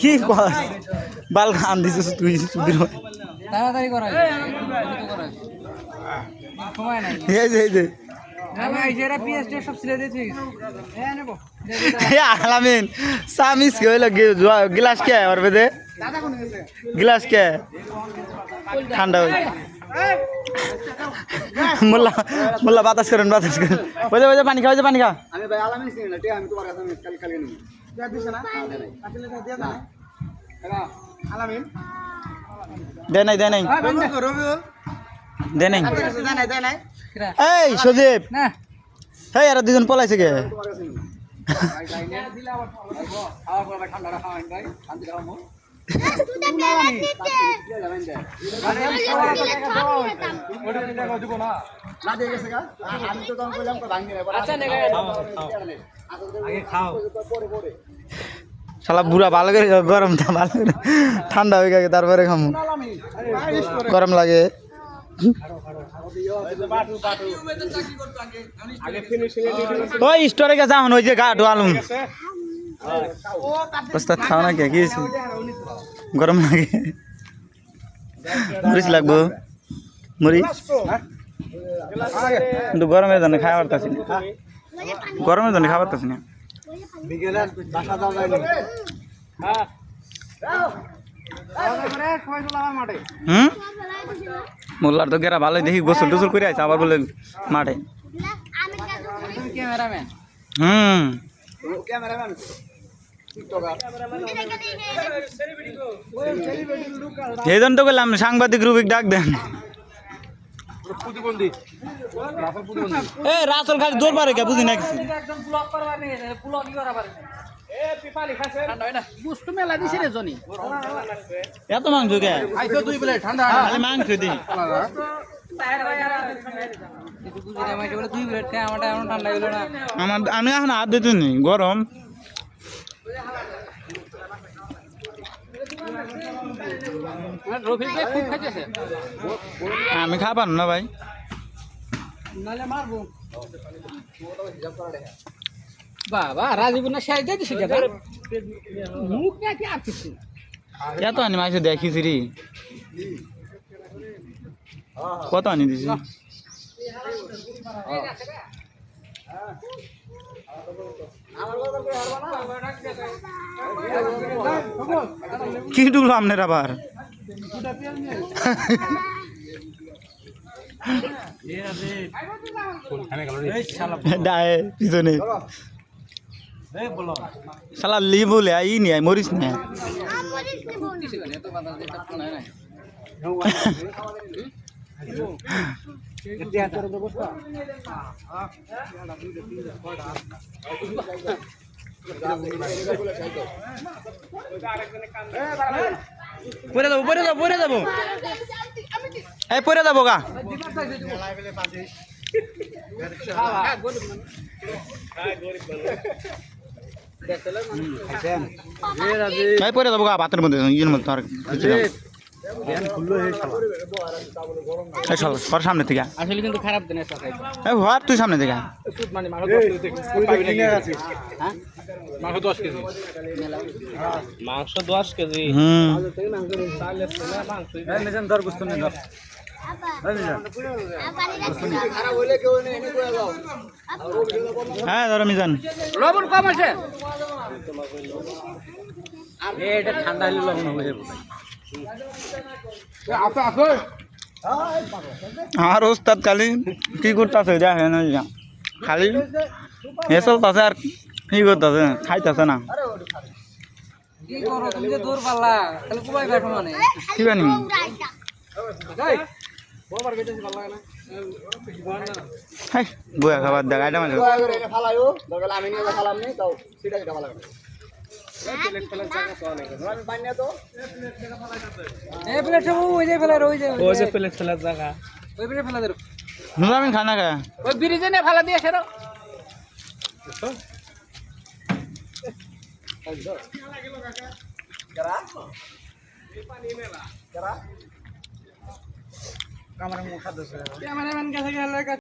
কি কর বাল খান দিছিস তুই সুবির তাড়াতাড়ি করা সময় নাই। এই যে এই যে। হ্যাঁ আলামিন সামিস গিলাস কে আর বেদে? গিলাস কে? ঠান্ডা হই মোল্লা মোল্লা বাতাস করেন বাতাস করেন। ওই যে ওই যে পানি খা ওই যে পানি খা। আমি ভাই আলামিন চিনি না আমি তোমার কাছে আমি কালি কালি নেব। আলামিন। দে নাই দে নাই। দে নাই। এই সজীব। না। এই আর দুজন পলাইছে কে? গেছে গা আমি শালা বুড়া ভালো করে করে। ঠান্ডা হয়ে গেছে, তারপরে খামু। গরম লাগে। ওই স্টোরে গেছে এখন ওই যে গা ঢোয়ালুম ওস্তাদ খাও না কে কি হয়েছে? গরম লাগে মরিচ লাগবো মরিচ কিন্তু গরমের জন্য খাওয়া পারতাছি না গরমের জন্য খাওয়া পারতাছি না বিকেলে বাসা যাওয়া যায় না হুম মোল্লার তো গেরা ভালোই দেখি গোসল টোসল করে আছে আবার বলে মাঠে ক্যামেরাম্যান হুম ক্যামেরাম্যান টিকটকার এই জন্য তো বললাম সাংবাদিক রূপিক ডাক দেন। এ রাসল খালি দৌড় পারে কে বুঝি না? কিছু এত মাংস কে? দুই প্লেট ঠান্ডা খালি মাংস দুই আমি এখন হাত দিতে গরম। আমি খাবার না ভাই। বাবা রাজীব না সাইজ দিয়ে দিছে মুখ না আর কিছু? এত আনি মাংস দেখিস রে। কত আনি দিছি? কি ঢুকলো আপনার আবার? পিছনে। শালা লি বলে আই নি আই মরিস না। পরে যাব পরে যাব পরে যাব। এই, পরে যাব গা। এই, পরে যাব গা ভাতের মধ্যে, ইয়ের মধ্যে আর সামনে থেকে। আসলে কিন্তু খারাপ দিনের সাথে তুই সামনে থেকে। মাংস দশ কেজি। হুম। খারাপ হইলে কেউ নেই এনে করে হ্যাঁ ধরো মিজান লবণ কম আছে। এটা ঠান্ডা হলে লবণ হয়ে যাবে। আর ওস্তাদ খালি কি করতেছে? দেখে না খালি এসব তাছে আর কি করতেছে? খাইতেছে না। কি যে মানে জানি বয়া খাবার দেখা এটা মানে নুরামিন খানা খায় ওই ব্রিজে নিয়ে ফেলা দিয়ে সেরো। ক্যামেরাম্যান কাছে গেলে